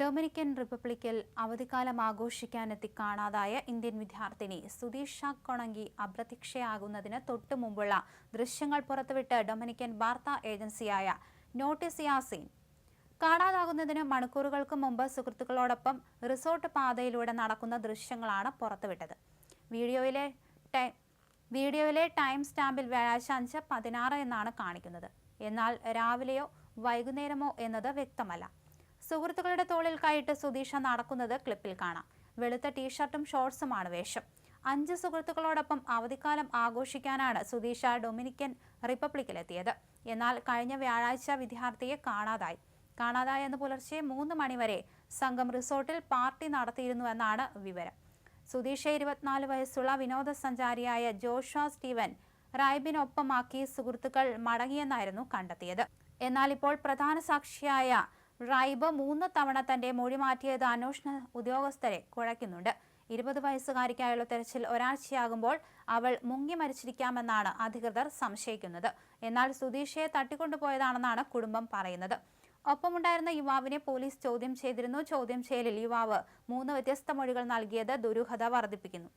Dominican റിപ്പബ്ലിക്കിൽ അവധിക്കാലം ആഘോഷിക്കാനെത്തി കാണാതായ Indian വിദ്യാർത്ഥിനി സുധീഷ കൊണങ്കി അപ്രത്യക്ഷയാകുന്നതിന് തൊട്ടു മുമ്പുള്ള ദൃശ്യങ്ങൾ പുറത്തുവിട്ട് ഡൊമിനിക്കൻ വാർത്താ ഏജൻസിയായ നോട്ടിസ് യാസീൻ. കാണാതാകുന്നതിന് മണിക്കൂറുകൾക്ക് മുമ്പ് സുഹൃത്തുക്കളോടൊപ്പം റിസോർട്ട് പാതയിലൂടെ നടക്കുന്ന ദൃശ്യങ്ങളാണ് പുറത്തുവിട്ടത്. വീഡിയോയിലെ വീഡിയോയിലെ ടൈം സ്റ്റാമ്പിൽ വ്യാഴാഴ്ച അഞ്ച് പതിനാറ് എന്നാണ് കാണിക്കുന്നത്. എന്നാൽ രാവിലെയോ വൈകുന്നേരമോ എന്നത് വ്യക്തമല്ല. സുഹൃത്തുക്കളുടെ തോളിൽ കൈയിട്ട് സുധീഷ നടക്കുന്നത് ക്ലിപ്പിൽ കാണാം. വെളുത്ത ടീഷർട്ടും ഷോർട്സുമാണ് വേഷം. അഞ്ച് സുഹൃത്തുക്കളോടൊപ്പം അവധിക്കാലം ആഘോഷിക്കാനാണ് സുധീഷ ഡൊമിനിക്കൻ റിപ്പബ്ലിക്കിലെത്തിയത്. എന്നാൽ കഴിഞ്ഞ വ്യാഴാഴ്ച വിദ്യാർത്ഥിയെ കാണാതായി. കാണാതായെന്ന് പുലർച്ചെ മൂന്ന് മണിവരെ സംഘം റിസോർട്ടിൽ പാർട്ടി നടത്തിയിരുന്നുവെന്നാണ് വിവരം. സുധീഷ ഇരുപത്തിനാല് വയസ്സുള്ള വിനോദസഞ്ചാരിയായ ജോഷ സ്റ്റീവൻ റൈബിനൊപ്പമാക്കി സുഹൃത്തുക്കൾ മടങ്ങിയെന്നായിരുന്നു കണ്ടെത്തിയത്. എന്നാൽ ഇപ്പോൾ പ്രധാന സാക്ഷിയായ റൈബ് മൂന്ന് തവണ തന്റെ മൊഴി മാറ്റിയത് അന്വേഷണ ഉദ്യോഗസ്ഥരെ കുഴയ്ക്കുന്നുണ്ട്. ഇരുപത് വയസ്സുകാരിക്കായുള്ള തെരച്ചിൽ ഒരാഴ്ചയാകുമ്പോൾ അവൾ മുങ്ങി മരിച്ചിരിക്കാമെന്നാണ് അധികൃതർ സംശയിക്കുന്നത്. എന്നാൽ സുധീഷയെ തട്ടിക്കൊണ്ടുപോയതാണെന്നാണ് കുടുംബം പറയുന്നത്. ഒപ്പമുണ്ടായിരുന്ന യുവാവിനെ പോലീസ് ചോദ്യം ചെയ്തിരുന്നു. ചോദ്യം ചെയ്യലിൽ യുവാവ് മൂന്ന് വ്യത്യസ്ത മൊഴികൾ നൽകിയത് ദുരൂഹത വർദ്ധിപ്പിക്കുന്നു.